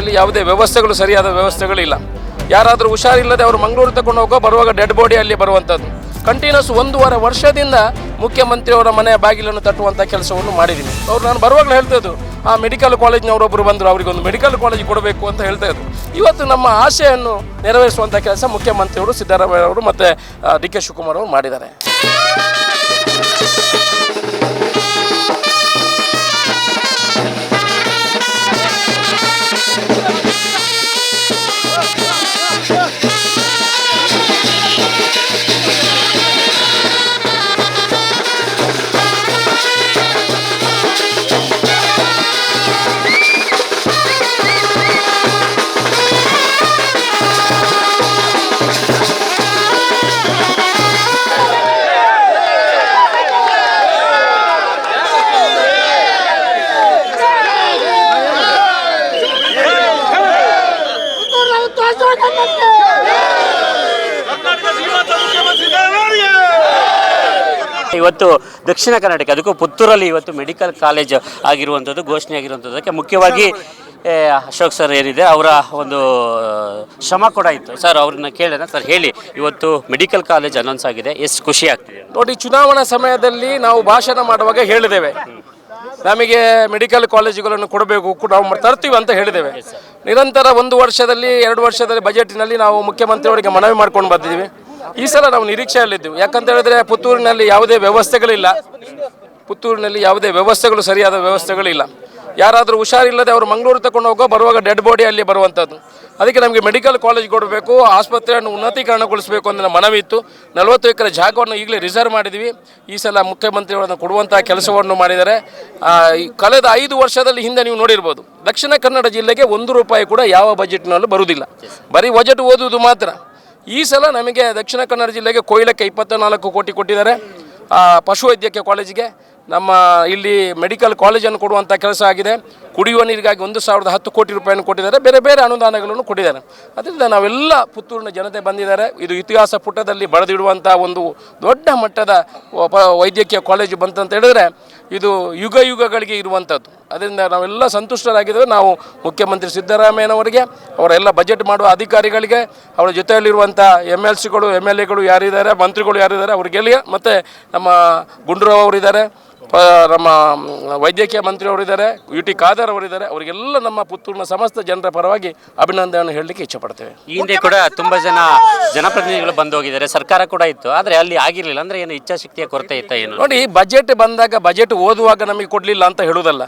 ಪುತ್ತೂರಿನಲ್ಲಿ ಯಾವುದೇ ವ್ಯವಸ್ಥೆಗಳು ಸರಿಯಾದ ವ್ಯವಸ್ಥೆಗಳಿಲ್ಲ. ಯಾರಾದರೂ ಹುಷಾರಿಲ್ಲದೆ ಅವರು ಮಂಗಳೂರು ತಗೊಂಡು ಹೋಗೋ, ಬರುವಾಗ ಡೆಡ್ ಬಾಡಿ ಅಲ್ಲಿ ಬರುವಂಥದ್ದು ಕಂಟಿನ್ಯೂಸ್ ಒಂದೂವರೆ ವರ್ಷದಿಂದ ಮುಖ್ಯಮಂತ್ರಿಯವರ ಮನೆಯ ಬಾಗಿಲನ್ನು ತಟ್ಟುವಂಥ ಕೆಲಸವನ್ನು ಮಾಡಿದ್ದೀನಿ. ಅವ್ರು ನಾನು ಬರುವಾಗಲೇ ಹೇಳ್ತಾ ಆ ಮೆಡಿಕಲ್ ಕಾಲೇಜ್ನವರೊಬ್ಬರು ಬಂದರು ಅವರಿಗೊಂದು ಮೆಡಿಕಲ್ ಕಾಲೇಜ್ ಕೊಡಬೇಕು ಅಂತ ಹೇಳ್ತಾ ಇದ್ರು. ಇವತ್ತು ನಮ್ಮ ಆಶೆಯನ್ನು ನೆರವೇರಿಸುವಂಥ ಕೆಲಸ ಮುಖ್ಯಮಂತ್ರಿಯವರು ಸಿದ್ದರಾಮಯ್ಯ ಅವರು ಮತ್ತು ಡಿ ಕೆ ಶಿವಕುಮಾರ್ ಅವರು ಮಾಡಿದ್ದಾರೆ. ಇವತ್ತು ದಕ್ಷಿಣ ಕರ್ನಾಟಕ ಅದಕ್ಕೂ ಪುತ್ತೂರಲ್ಲಿ ಇವತ್ತು ಮೆಡಿಕಲ್ ಕಾಲೇಜ್ ಆಗಿರುವಂಥದ್ದು ಘೋಷಣೆ ಆಗಿರುವಂಥದ್ದಕ್ಕೆ ಮುಖ್ಯವಾಗಿ ಅಶೋಕ್ ಸರ್ ಏನಿದೆ ಅವರ ಒಂದು ಶ್ರಮ ಕೂಡ ಇತ್ತು. ಸರ್ ಅವ್ರನ್ನ ಕೇಳೋಣ ಸರ್ ಹೇಳಿ ಇವತ್ತು ಮೆಡಿಕಲ್ ಕಾಲೇಜ್ ಅನೌನ್ಸ್ ಆಗಿದೆ ಎಷ್ಟು ಖುಷಿ ಆಗ್ತಿದೆ ನೋಡಿ ಚುನಾವಣಾ ಸಮಯದಲ್ಲಿ ನಾವು ಭಾಷಣ ಮಾಡುವಾಗ ಹೇಳಿದ್ದೇವೆ. ನಮಗೆ ಮೆಡಿಕಲ್ ಕಾಲೇಜುಗಳನ್ನು ಕೊಡಬೇಕು ಕೂಡ ನಾವು ತರ್ತೀವಿ ಅಂತ ಹೇಳಿದ್ದೇವೆ. ನಿರಂತರ ಒಂದು ವರ್ಷದಲ್ಲಿ ಎರಡು ವರ್ಷದಲ್ಲಿ ಬಜೆಟ್ನಲ್ಲಿ ನಾವು ಮುಖ್ಯಮಂತ್ರಿಯವರಿಗೆ ಮನವಿ ಮಾಡ್ಕೊಂಡು ಬಂದಿದ್ದೀವಿ. ಈ ಸಲ ನಾವು ನಿರೀಕ್ಷೆಯಲ್ಲಿದ್ದೆವು. ಯಾಕಂತ ಹೇಳಿದ್ರೆ ಪುತ್ತೂರಿನಲ್ಲಿ ಯಾವುದೇ ವ್ಯವಸ್ಥೆಗಳಿಲ್ಲ. ಪುತ್ತೂರಿನಲ್ಲಿ ಯಾವುದೇ ವ್ಯವಸ್ಥೆಗಳು, ಸರಿಯಾದ ವ್ಯವಸ್ಥೆಗಳಿಲ್ಲ. ಯಾರಾದರೂ ಹುಷಾರಿಲ್ಲದೆ ಅವರು ಮಂಗಳೂರು ತಗೊಂಡು ಹೋಗೋ, ಬರುವಾಗ ಡೆಡ್ ಬಾಡಿ ಅಲ್ಲಿ ಬರುವಂಥದ್ದು ಅದಕ್ಕೆ ನಮಗೆ ಮೆಡಿಕಲ್ ಕಾಲೇಜ್ ಕೊಡಬೇಕು, ಆಸ್ಪತ್ರೆಯನ್ನು ಉನ್ನತೀಕರಣಗೊಳಿಸಬೇಕು ಅಂತ ಮನವಿ ಇತ್ತು ನಲವತ್ತು ಎಕರೆ ಜಾಗವನ್ನು ಈಗಲೇ ರಿಸರ್ವ್ ಮಾಡಿದ್ವಿ. ಈ ಸಲ ಮುಖ್ಯಮಂತ್ರಿಗಳನ್ನು ಕೊಡುವಂಥ ಕೆಲಸವನ್ನು ಮಾಡಿದ್ದಾರೆ. ಕಳೆದ ಐದು ವರ್ಷದಲ್ಲಿ ಹಿಂದೆ ನೀವು ನೋಡಿರ್ಬೋದು. ದಕ್ಷಿಣ ಕನ್ನಡ ಜಿಲ್ಲೆಗೆ ಒಂದು ರೂಪಾಯಿ ಕೂಡ ಯಾವ ಬಜೆಟ್ನಲ್ಲೂ ಬರುವುದಿಲ್ಲ. ಬರೀ ಬಜೆಟ್ ಓದುವುದು ಮಾತ್ರ. ಈ ಸಲ ನಮಗೆ ದಕ್ಷಿಣ ಕನ್ನಡ ಜಿಲ್ಲೆಗೆ ಕೊಯ್ಲಕ್ಕೆ ಇಪ್ಪತ್ತ ನಾಲ್ಕು ಕೋಟಿ ಕೊಟ್ಟಿದ್ದಾರೆ. ಪಶುವೈದ್ಯಕೀಯ ಕಾಲೇಜಿಗೆ ನಮ್ಮ ಇಲ್ಲಿ ಮೆಡಿಕಲ್ ಕಾಲೇಜನ್ನು ಕೊಡುವಂಥ ಕೆಲಸ ಆಗಿದೆ. ಕುಡಿಯುವ ನೀರಿಗಾಗಿ ಒಂದು ಸಾವಿರದ ಹತ್ತು ಕೋಟಿ ರೂಪಾಯಿಯನ್ನು ಕೊಟ್ಟಿದ್ದಾರೆ. ಬೇರೆ ಬೇರೆ ಅನುದಾನಗಳನ್ನು ಕೊಟ್ಟಿದ್ದಾರೆ. ಅದರಿಂದ ನಾವೆಲ್ಲ ಪುತ್ತೂರಿನ ಜನತೆ ಬಂದಿದ್ದಾರೆ. ಇದು ಇತಿಹಾಸ ಪುಟದಲ್ಲಿ ಬರೆದಿಡುವಂಥ ಒಂದು ದೊಡ್ಡ ಮಟ್ಟದ ವೈದ್ಯಕೀಯ ಕಾಲೇಜು ಬಂತಂತ ಹೇಳಿದ್ರೆ ಇದು ಯುಗ ಯುಗಗಳಿಗೆ ಇರುವಂಥದ್ದು. ಅದರಿಂದ ನಾವೆಲ್ಲ ಸಂತುಷ್ಟರಾಗಿದ್ದೇವೆ. ನಾವು ಮುಖ್ಯಮಂತ್ರಿ ಸಿದ್ದರಾಮಯ್ಯನವರಿಗೆ ಅವರೆಲ್ಲ ಬಜೆಟ್ ಮಾಡುವ ಅಧಿಕಾರಿಗಳಿಗೆ, ಅವರ ಜೊತೆಯಲ್ಲಿರುವಂಥ ಎಂ ಎಲ್ ಸಿಗಳು ಎಂ ಎಲ್ ಎಗಳು ಯಾರಿದ್ದಾರೆ, ಮಂತ್ರಿಗಳು ಯಾರಿದ್ದಾರೆ ಅವ್ರಿಗೆಲ್ಲ ಮತ್ತು ನಮ್ಮ ಗುಂಡೂರಾವ್ ಅವರಿದ್ದಾರೆ. ಪ ನಮ್ಮ ವೈದ್ಯಕೀಯ ವೈದ್ಯಕೀಯ ಮಂತ್ರಿಯವರಿದ್ದಾರೆ ಯು ಟಿ ಖಾದರ್ ಅವರಿದ್ದಾರೆ ಅವರಿಗೆಲ್ಲ ನಮ್ಮ ಪುತ್ತೂರಿನ ಸಮಸ್ತ ಜನರ ಪರವಾಗಿ ಅಭಿನಂದನೆ ಹೇಳಲಿಕ್ಕೆ ಇಚ್ಛಪಡ್ತೇವೆ ಈ ಹಿಂದೆ ಕೂಡ ತುಂಬ ಜನ ಜನಪ್ರತಿನಿಧಿಗಳು ಬಂದು ಹೋಗಿದ್ದಾರೆ ಸರ್ಕಾರ ಕೂಡ ಇತ್ತು ಆದರೆ ಅಲ್ಲಿ ಆಗಿರಲಿಲ್ಲ ಅಂದರೆ ಏನು ಇಚ್ಛಾಶಕ್ತಿಯ ಕೊರತೆ ಇತ್ತ ಏನು? ನೋಡಿ ಬಜೆಟ್ ಬಂದಾಗ ಬಜೆಟ್ ಓದುವಾಗ ನಮಗೆ ಕೊಡಲಿಲ್ಲ ಅಂತ ಹೇಳುವುದಲ್ಲ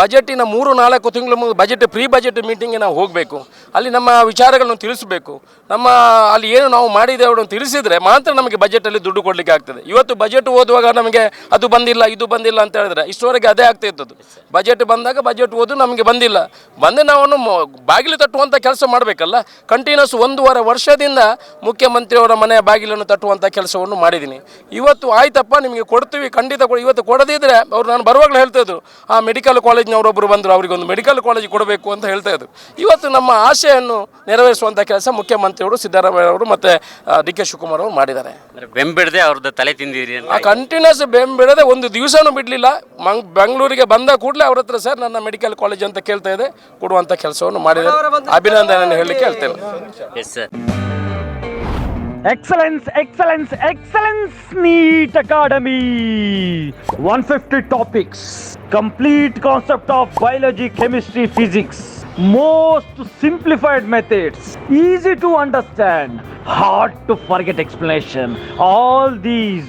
ಬಜೆಟಿನ ಮೂರು ನಾಲ್ಕು ತಿಂಗಳ ಮುಂದೆ ಬಜೆಟ್ ಪ್ರೀ ಬಜೆಟ್ ಮೀಟಿಂಗ್ಗೆ ನಾವು ಹೋಗಬೇಕು. ಅಲ್ಲಿ ನಮ್ಮ ವಿಚಾರಗಳನ್ನು ತಿಳಿಸಬೇಕು. ನಮ್ಮ ಅಲ್ಲಿ ಏನು ನಾವು ಮಾಡಿದ್ದೇವೆ ತಿಳಿಸಿದರೆ ಮಾತ್ರ ನಮಗೆ ಬಜೆಟಲ್ಲಿ ದುಡ್ಡು ಕೊಡಲಿಕ್ಕೆ ಆಗ್ತದೆ. ಇವತ್ತು ಬಜೆಟ್ ಓದುವಾಗ ನಮಗೆ ಅದು ಬಂದಿಲ್ಲ ಇದು ಬಂದಿಲ್ಲ ಅಂತ ಹೇಳಿದ್ರೆ ಇಷ್ಟವರೆಗೆ ಅದೇ ಆಗ್ತಾ ಇತ್ತು ಬಜೆಟ್ ಬಂದಾಗ ಬಜೆಟ್ ಓದು ನಮಗೆ ಬಂದಿಲ್ಲ. ಬಂದು ನಾವು ಮ- ಬಾಗಿಲು ತಟ್ಟುವಂಥ ಕೆಲಸ ಮಾಡಬೇಕಲ್ಲ ಕಂಟಿನ್ಯೂಸ್ ಒಂದೂವರೆ ವರ್ಷದಿಂದ ಮುಖ್ಯಮಂತ್ರಿಯವರ ಮನೆಯ ಬಾಗಿಲನ್ನು ತಟ್ಟುವಂಥ ಕೆಲಸವನ್ನು ಮಾಡಿದ್ದೀನಿ. ಇವತ್ತು ಆಯ್ತಪ್ಪ ನಿಮಗೆ ಕೊಡ್ತೀವಿ ಖಂಡಿತ ಕೊಡಿ ಇವತ್ತು ಕೊಡದಿದ್ದರೆ ಅವ್ರು ನಾನು ಬರುವಾಗಲೇ ಹೇಳ್ತಾ ಇದ್ರು ಆ ಮೆಡಿಕಲ್ ಕಾಲೇಜ್ನವರೊಬ್ಬರು ಬಂದರು ಅವರಿಗೊಂದು ಮೆಡಿಕಲ್ ಕಾಲೇಜ್ ಕೊಡಬೇಕು ಅಂತ ಹೇಳ್ತಾ ಇದ್ರು. ಇವತ್ತು ನಮ್ಮ ಆಶೆಯನ್ನು ನೆರವೇರಿಸುವಂಥ ಕೆಲಸ ಮುಖ್ಯಮಂತ್ರಿಯವರು ಸಿದ್ದರಾಮಯ್ಯ ಅವರು ಮತ್ತು ಡಿ ಕೆ ಶಿವಕುಮಾರ್ ಅವರು ಮಾಡಿದ್ದಾರೆ. ಬೆಂಬಿಡದೆ ಅವ್ರದ್ದು ತಲೆ ತಿಂದಿರಿ ಕಂಟಿನ್ಯೂಸ್ ಬೆಂಬಿಡದೆ ಒಂದು ದಿವಸನೂ ಬಿಡಲಿಲ್ಲ. ಮಂಗ್ ಬೆಂಗಳೂರಿಗೆ ಬಂದ ಕೂಡಲೇ ಅವ್ರ ಹತ್ರ ಸರ್ ನನ್ನ ಮೆಡಿಕಲ್ ಕಾಲೇಜ್ ಅಂತ ಕೇಳ್ತಾ ಇದೆ ಕೊಡುವಂಥ ಕೆಲಸವನ್ನು ಮಾಡಿದೆ ಅಭಿನಂದನೆಯನ್ನು ಹೇಳಲಿಕ್ಕೆ ಹೇಳ್ತೇನೆ. S sir excellence excellence excellence NEET academy one fifty topics complete concept of biology chemistry physics most simplified methods easy to understand hard to forget explanation all these